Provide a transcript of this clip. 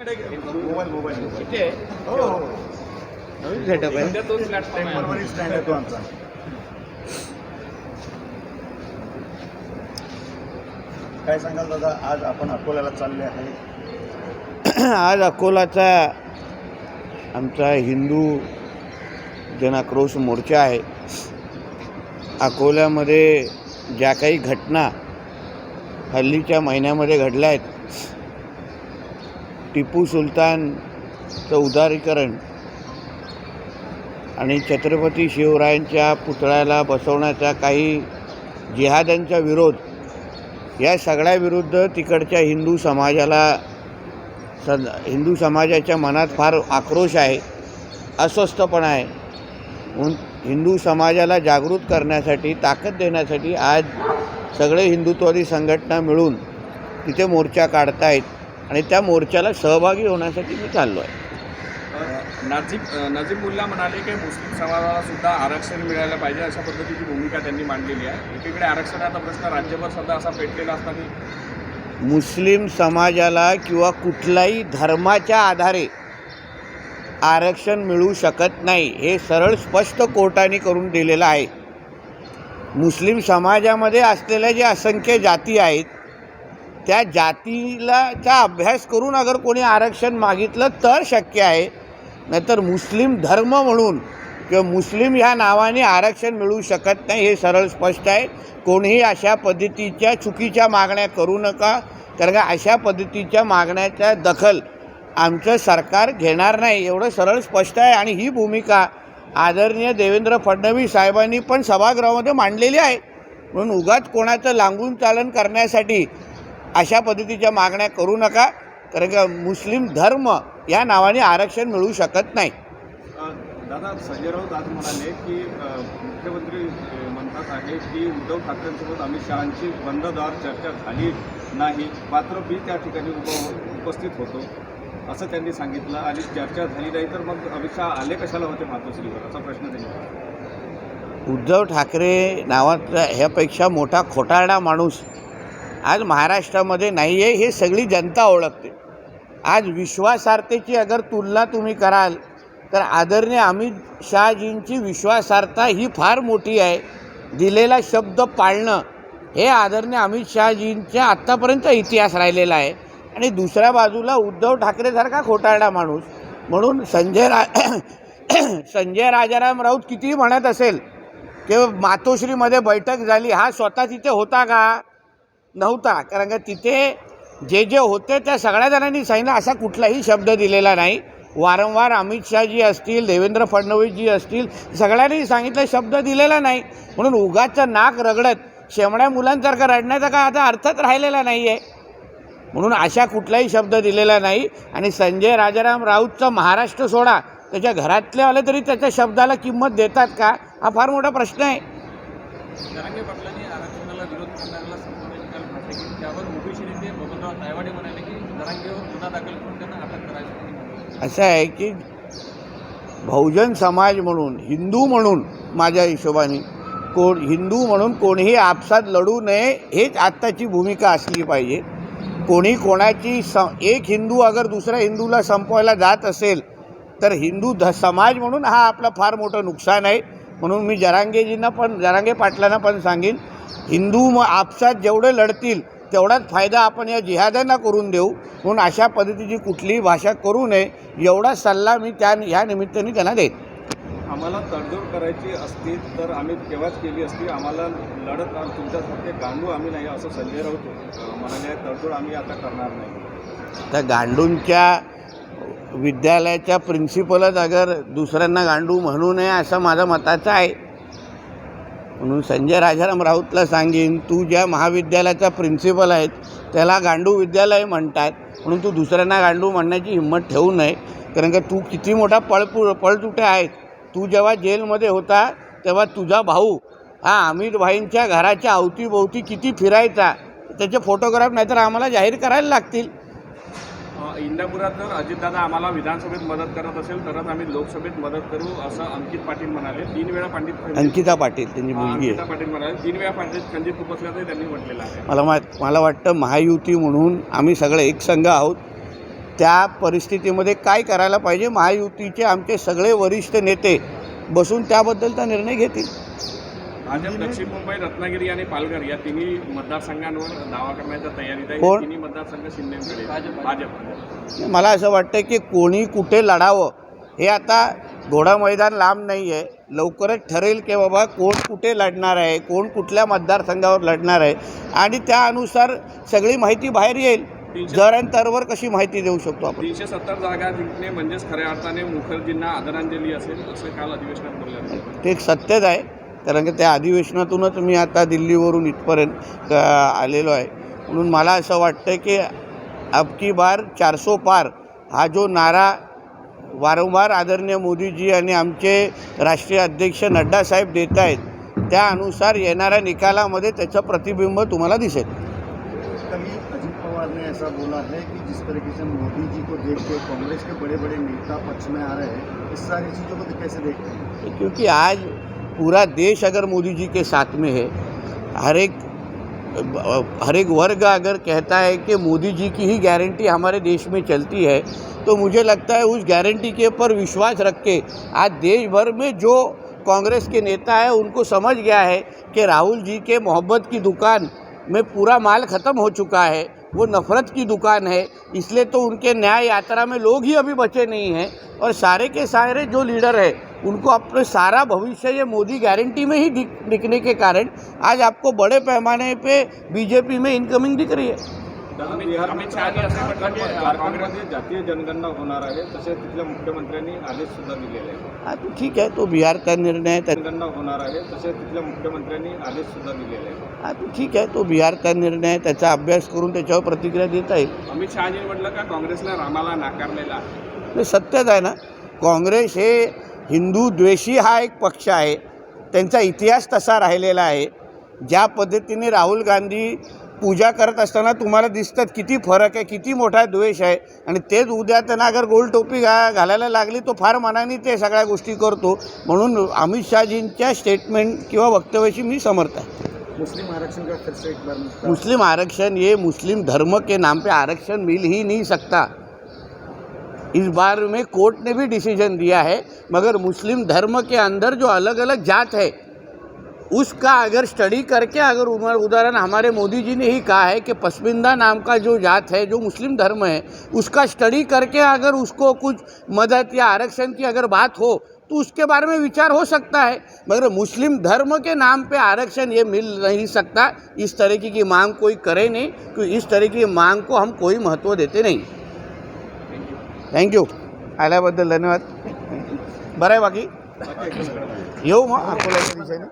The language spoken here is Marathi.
मोबाईल मोबाईल इथे हो हो. नवीन सेटअप आहे. सध्या तोच प्लॅटफॉर्म आहे टेम्परवरी स्टँड आहे तो आमचा. काय सांगाल दादा? आज आपण अकोल्याला चालले आहे. आज अकोलाचा आमचा हिंदू जनाक्रोश मोर्चा आहे. अकोल्यामध्ये ज्या काही घटना हल्लीच्या महिन्यामध्ये घडल्या आहेत टिपू सुलतानचं उदारीकरण आणि छत्रपती शिवरायांच्या पुतळ्याला बसवण्याचा काही जिहाद्यांचा विरोध या सगळ्याविरुद्ध तिकडच्या हिंदू समाजाला सद हिंदू समाजाच्या मनात फार आक्रोश आहे अस्वस्थपणा आहे. म्हणून हिंदू समाजाला जागृत करण्यासाठी ताकद देण्यासाठी आज सगळे हिंदुत्ववादी संघटना मिळून तिथे मोर्चा काढतायत. आणि त्या मोर्चाला सहभागी होण्यासाठी मी चाललो आहे. नाझीब नजीब मुल्ला म्हणाले की मुस्लिम समाजाला सुद्धा आरक्षण मिळायला पाहिजे अशा पद्धतीची भूमिका त्यांनी मांडलेली आहे. एकीकडे आरक्षणाचा प्रश्न राज्यभर सध्या असा पेटलेला असताना मुस्लिम समाजाला किंवा कुठल्याही धर्माच्या आधारे आरक्षण मिळू शकत नाही हे सरळ स्पष्ट कोर्टाने करून दिलेलं आहे. मुस्लिम समाजामध्ये असलेल्या जे असंख्य जाती आहेत त्या जातीलाचा अभ्यास करून अगर कोणी आरक्षण मागितलं तर शक्य आहे. नाहीतर मुस्लिम धर्म म्हणून किंवा मुस्लिम ह्या नावाने आरक्षण मिळू शकत नाही हे सरळ स्पष्ट आहे. कोणीही अशा पद्धतीच्या चुकीच्या मागण्या करू नका. कारण का अशा पद्धतीच्या मागण्याच्या दखल आमचं सरकार घेणार नाही. एवढं सरळ स्पष्ट आहे आणि ही भूमिका आदरणीय देवेंद्र फडणवीस साहेबांनी पण सभागृहामध्ये मांडलेली आहे. म्हणून उगाच कोणाचं लांबून चालन करण्यासाठी अशा पद्धतीच्या मागण्या करू नका कारण का मुस्लिम धर्म या नावाने आरक्षण मिळू शकत नाही. दादा संजय राऊत आज म्हणाले की मुख्यमंत्री म्हणतात आहे की उद्धव ठाकरेंसोबत अमित शहांची बंददार चर्चा झाली नाही. मात्र मी त्या ठिकाणी उप उपस्थित होतो असं त्यांनी सांगितलं. आणि चर्चा झाली नाही तर मग अमित शहा आले कशाला होते मातोश्रीवर? असा प्रश्न त्यांनी. उद्धव ठाकरे नावाचा ह्यापेक्षा मोठा खोटारडा माणूस आज महाराष्ट्रामध्ये नाही आहे हे सगळी जनता ओळखते. आज विश्वासार्थेची अगर तुलना तुम्ही कराल तर आदरणीय अमित शहाजींची विश्वासार्हता ही फार मोठी आहे. दिलेला शब्द पाळणं हे आदरणीय अमित शहाजींच्या आत्तापर्यंत इतिहास राहिलेला आहे. आणि दुसऱ्या बाजूला उद्धव ठाकरेसारखा खोटारडा माणूस. म्हणून संजय रा संजय राजाराम राऊत कितीही म्हणत असेल की मातोश्रीमध्ये बैठक झाली हा स्वतः तिथे होता का? नव्हता. कारण का तिथे जे जे होते त्या सगळ्या जणांनी सांगितलं असा कुठलाही शब्द दिलेला नाही. वारंवार अमित शहाजी असतील देवेंद्र फडणवीसजी असतील सगळ्यांनी सांगितलं शब्द दिलेला नाही. म्हणून उगाचं नाक रगडत शेमड्या मुलांसारखं रडण्याचा काय आता अर्थच राहिलेला नाही आहे म्हणून अशा कुठलाही शब्द दिलेला नाही. आणि संजय राजाराम राऊतचा महाराष्ट्र सोडा त्याच्या घरातले आले तरी त्याच्या शब्दाला किंमत देतात का? हा फार मोठा प्रश्न आहे जरांगे पाटलांनी आरक्षणाला विरोध करणाऱ्याला संपवण्याची काल भाषा केली त्यावर नेते बबनराव तायवाडे म्हणाले की जरांगेवर गुन्हा दाखल करून त्यांना अटक करायची. असं आहे की बहुजन समाज म्हणून हिंदू म्हणून माझ्या हिशोबाने कोण हिंदू म्हणून कोणीही आपसात लढू नये हेच आत्ताची भूमिका असली पाहिजे. कोणी कोणाची स एक हिंदू अगर दुसऱ्या हिंदूला संपवायला जात असेल तर हिंदू ध समाज म्हणून हा आपला फार मोठं नुकसान आहे. म्हणून मी जरांगेजींना पण जरांगे पाटलांना पण सांगेन हिंदू मग आपसात जेवढे लढतील तेवढाच फायदा आपण या जिहाद्यांना करून देऊ. म्हणून अशा पद्धतीची कुठलीही भाषा करू नये. एवढा सल्ला मी त्या ह्या निमित्ताने त्यांना देईन. आम्हाला तडजोड करायची असती तर आम्ही केव्हाच केली असती. आम्हाला लढत तुमच्यासारखे गांडू आम्ही नाही असं संजय राऊत अं, म्हणाले तडजोड आम्ही आता करणार नाही. त्या गांडूंच्या विद्यालयाच्या प्रिन्सिपलच अगर दुसऱ्यांना गांडू म्हणू नये असं माझं मताचं आहे. म्हणून संजय राजाराम राऊतला सांगेन तू ज्या महाविद्यालयाचा प्रिन्सिपल आहेत त्याला गांडू विद्यालय म्हणतात. म्हणून तू दुसऱ्यांना गांडू म्हणण्याची हिंमत ठेवू नये. कारण का तू किती मोठा पळपू पळतुटे आहेत तू जेव्हा जेलमध्ये होता तेव्हा तुझा भाऊ हा अमित भाईंच्या घराच्या अवतीभोवती किती फिरायचा त्याचे फोटोग्राफ नाहीतर आम्हाला जाहीर करायला लागतील. इंदापुरात जर अजितदादा आम्हाला विधानसभेत मदत करत असेल तरच आम्ही लोकसभेत मदत करू असं अंकित पाटील म्हणाले. तीन वेळा पंडित अंकिता पाटील त्यांची हा, मुलगी अंकिता आहे पाटील म्हणाले. तीन वेळा पंडित खंजित उपसल्याचंही त्यांनी म्हटलेलं आहे. मला मा मला वाटतं महायुती म्हणून आम्ही सगळे एक संघ आहोत. त्या परिस्थितीमध्ये काय करायला पाहिजे? महायुतीचे आमचे सगळे वरिष्ठ नेते बसून त्याबद्दलचा निर्णय घेतील. भाजप दक्षिण मुंबई रत्नागिरी आणि पालघर या तिन्ही मतदारसंघांवर दावा करण्याच्या तयारीत आहे. कोण? तिन्ही मतदारसंघ शिंदेकडे भाजप. मला असं वाटतं की कोणी कुठे लढावं हे आता घोडा मैदान लांब नाही आहे लवकरच ठरेल की बाबा कोण कुठे लढणार आहे कोण कुठल्या मतदारसंघावर लढणार आहे. आणि त्यानुसार सगळी माहिती बाहेर येईल. जर आणि तरवर कशी माहिती देऊ शकतो आपण? तीनशे सत्तर जागा जिंकणे म्हणजेच खऱ्या अर्थाने मुखर्जींना आदरांजली असेल असं काल अधिवेशनात बोललं ते एक सत्यच आहे. कारण की त्या अधिवेशनातूनच मी आता दिल्लीवरून इथपर्यंत आलेलो आहे. म्हणून मला असं वाटतं की अबकी बार चारसो पार हा जो नारा वारंवार आदरणीय मोदीजी आणि आमचे राष्ट्रीय अध्यक्ष नड्डा साहेब देत आहेत त्यानुसार येणाऱ्या निकालामध्ये त्याचं प्रतिबिंब तुम्हाला दिसेल. कभी अजीत पवार ने ऐसा बोला है कि जिस तरीके से मोदी जी को देख के कांग्रेस के बड़े बड़े नेता पक्ष में आ रहे हैं इस सारी चीज़ों को कैसे देखते हैं? क्योंकि आज पूरा देश अगर मोदी जी के साथ में है, हर एक हर एक वर्ग अगर कहता है कि मोदी जी की ही गारंटी हमारे देश में चलती है तो मुझे लगता है उस गारंटी के ऊपर विश्वास रख के आज देश भर में जो कांग्रेस के नेता है, उनको समझ गया है कि राहुल जी के मोहब्बत की दुकान में पूरा माल ख़त्म हो चुका है, वो नफ़रत की दुकान है, इसलिए तो उनके न्याय यात्रा में लोग ही अभी बचे नहीं हैं और सारे के सारे जो लीडर है उनको अपने सारा भविष्य ये मोदी गारंटी में ही दिख दिखने के कारण आज आपको बड़े पैमाने पे बीजेपी में इनकमिंग दिख रही है। अमित शहानी असं म्हटलं की झारखंडमध्ये जातीय जनगणना होणार आहे तसेच तिथल्या मुख्यमंत्र्यांनी आदेश सुद्धा दिलेले आहे ठीक है तो बिहार का निर्णय जनगणना होणार आहे तसेच तिथल्या मुख्यमंत्र्यांनी आदेश सुद्धा दिलेले आहे हाँ ठीक है तो बिहार का निर्णय त्याचा अभ्यास करून त्याच्यावर प्रतिक्रिया देता येईल। अमित शहानी म्हटलं का काँग्रेसला रामाला नाकारलेला आहे. हे सत्यच आहे ना काँग्रेस हे हिंदू द्वेषी हा एक पक्ष आहे. त्यांचा इतिहास तसा राहिलेला आहे. ज्या पद्धतीने राहुल गांधी पूजा करत असताना तुम्हाला दिसतात किती फरक आहे किती मोठा द्वेष आहे. आणि तेच उद्या त्यांना अगर गोल टोपी घा घालायला लागली तो फार मनाने ते सगळ्या गोष्टी करतो. म्हणून अमित शहाजींच्या स्टेटमेंट किंवा वक्तव्याशी मी समर्थ आहे. मुस्लिम आरक्षण का फिर से एक बार मुस्लिम आरक्षण ये मुस्लिम धर्म के नाम पे आरक्षण मिल ही नहीं सकता. इस बार में कोर्ट ने भी डिसीज़न दिया है, मगर मुस्लिम धर्म के अंदर जो अलग अलग जात है, उसका अगर स्टडी करके अगर उदाहरण हमारे मोदी जी ने ही कहा है कि पसमिंदा नाम का जो जात है, जो मुस्लिम धर्म है, उसका स्टडी करके अगर उसको कुछ मदद या आरक्षण की अगर बात हो तो उसके बारे में विचार हो सकता है। मगर मुस्लिम धर्म के नाम पे आरक्षण ये मिल नहीं सकता। इस तरीके की मांग कोई करे नहीं, क्योंकि इस तरह की मांग को हम कोई महत्व देते नहीं। थँक्यू आल्याबद्दल धन्यवाद. बरं आहे बाकी? येऊ मग. अकोल्याच्या दिशेने